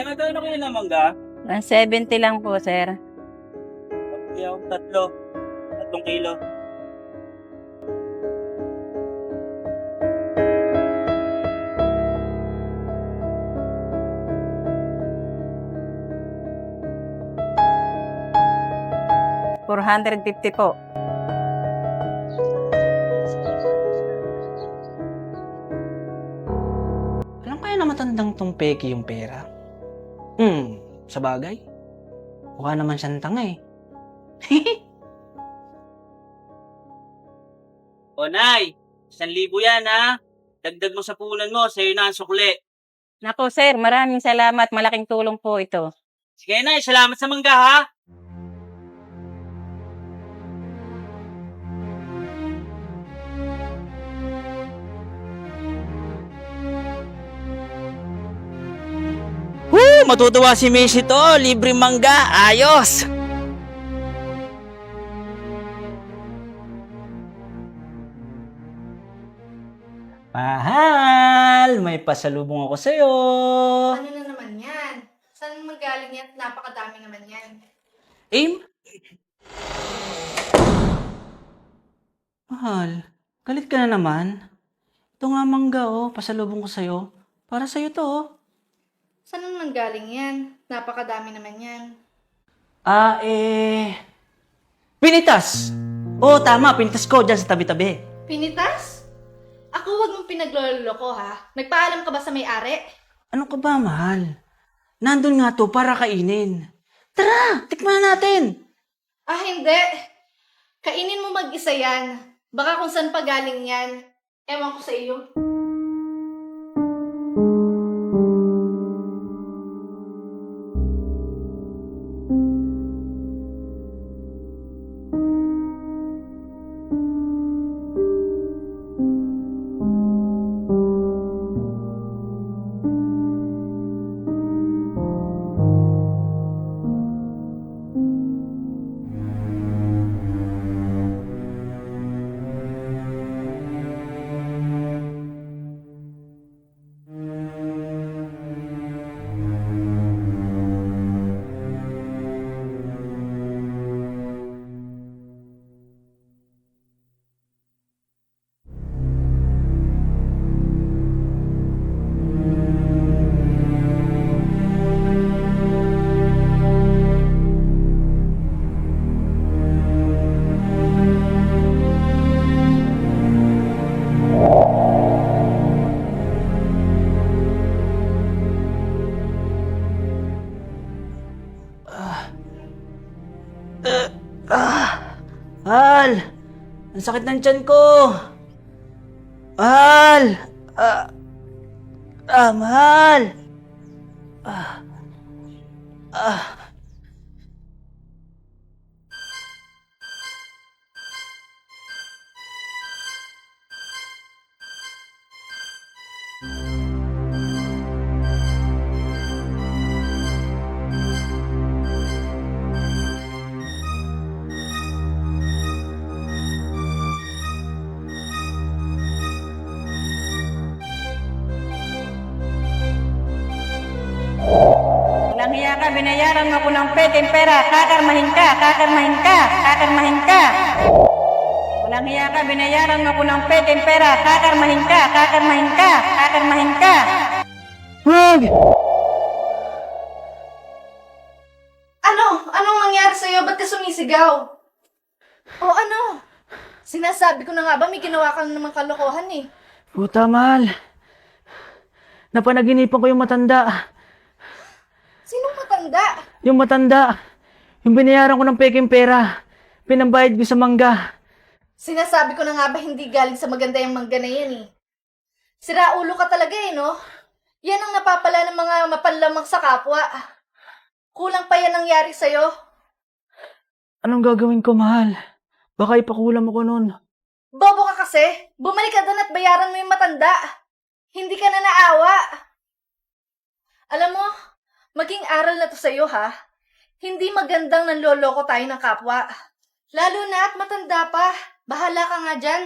Dahil magkano kayo ng mangga? 170 lang po, sir. Kaya tatlo. Tatlong kilo. Four hundred fifty po. Alam kaya na matandang tong peki yung pera? Hmm, sa bagay. Mukha naman siyang tanga eh. O, Nay! Isang libo yan, ha? Dagdag mo sa pulan mo, sa'yo na ang sukli. Nako, sir, maraming salamat. Malaking tulong po ito. Sige, Nay, salamat sa mangga, ha? Woo! Matutuwa si Macy to. Libre mangga. Ayos! Mahal! May pasalubong ako sa'yo. Ano na naman yan? Saan magaling yan? Napakadami naman yan. Aim? Mahal, galit ka na naman. Ito nga mangga oh, pasalubong ko sa'yo. Para sa'yo to oh. Saan naman galing yan? Napakadami naman yan. Ah, eh... Pinitas! Oo, tama. Pinitas ko dyan sa tabi-tabi. Pinitas? Ako wag mong pinaglolo ko ha. Nagpaalam ka ba sa may-ari? Ano ka ba, mahal? Nandun nga to para kainin. Tara, tikman na natin. Ah, hindi. Kainin mo mag-isa yan. Baka kung saan pa galing yan. Ewan ko sa iyo. Mahal! Ang sakit ng tiyan ko! Mahal! Ah, ah mahal! Ah, ah. Ka, binayaran mo ko ng peking pera. Kakarmahin ka, kakarmahin ka, kakarmahin ka. Walang hiya ka, binayaran mo ko ng peking pera. Kakarmahin ka, kakarmahin ka, kakarmahin ka. Wag! Ano? Anong nangyari sa'yo? Ba't ka sumisigaw? O ano? Sinasabi ko na nga ba may ginawa ka na naman kalokohan eh. Puta, mahal. Napanaginipan ko yung matanda. Yung matanda. Yung binayaran ko ng peking pera. Pinambayad ko sa mangga. Sinasabi ko na nga ba hindi galing sa maganda yung mangga na yan eh. Sira ulo ka talaga eh, no? Yan ang napapala ng mga mapanlamang sa kapwa. Kulang pa yan nangyari sa'yo. Anong gagawin ko, mahal? Baka ipakulam ako nun. Bobo ka kasi. Bumalik ka doon at bayaran mo yung matanda. Hindi ka na naawa. Alam mo, Maging aral na to sa'yo ha. Hindi magandang nanloloko tayo ng kapwa. Lalo na at matanda pa. Bahala ka nga dyan.